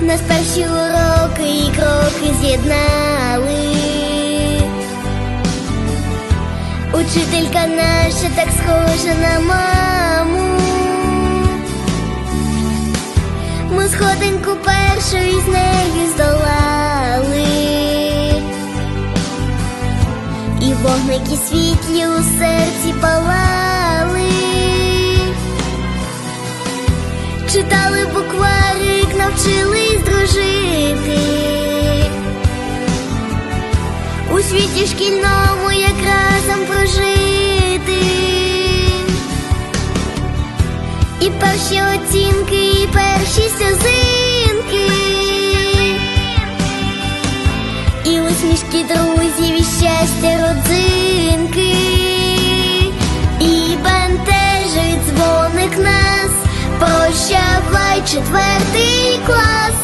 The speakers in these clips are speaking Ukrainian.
Нас перші уроки і кроки з'єднали. Учителька наша так схожа на маму. Ми сходинку першу із нею здолали. І вогники світлі у серці палали. Читали букварик, навчились Світі шкільному як разом прожити. І перші оцінки, і перші сльозинки. І усмішки друзів, і щастя родзинки. І бентежить дзвоник нас. Прощавай четвертий клас.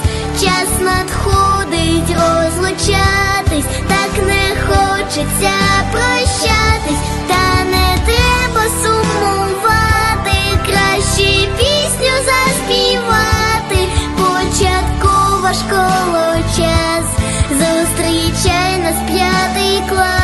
Час надходить хочеться прощатись, та не треба сумувати, краще пісню заспівати. Початкова школа час, зустрічай нас п'ятий клас.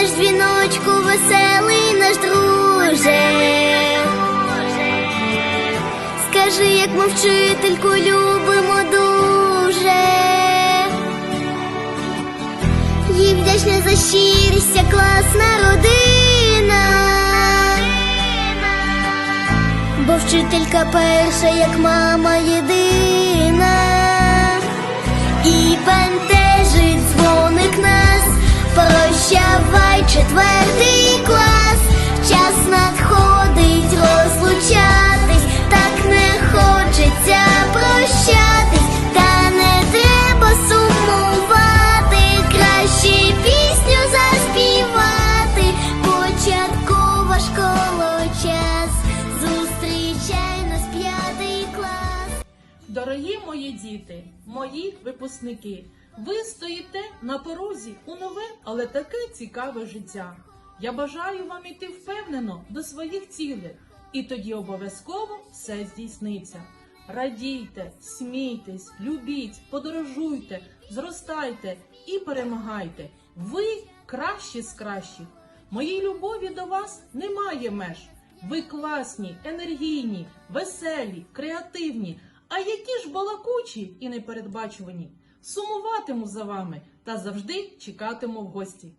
наш дзвіночку, веселий наш друже. Скажи, як ми вчительку любимо дуже. Їй вдячна за щирість, ця класна родина. Бо вчителька перша, як мама єдина. І бентежить дзвоник нас. Прощавай Дорогі мої діти, мої випускники, ви стоїте на порозі у нове, але таке цікаве життя. Я бажаю вам іти впевнено до своїх цілей, і тоді обов'язково все здійсниться. Радійте, смійтесь, любіть, подорожуйте, зростайте і перемагайте. Ви кращі з кращих. Моїй любові до вас немає меж. Ви класні, енергійні, веселі, креативні. А які ж балакучі і непередбачувані. Сумуватиму за вами та завжди чекатиму в гості.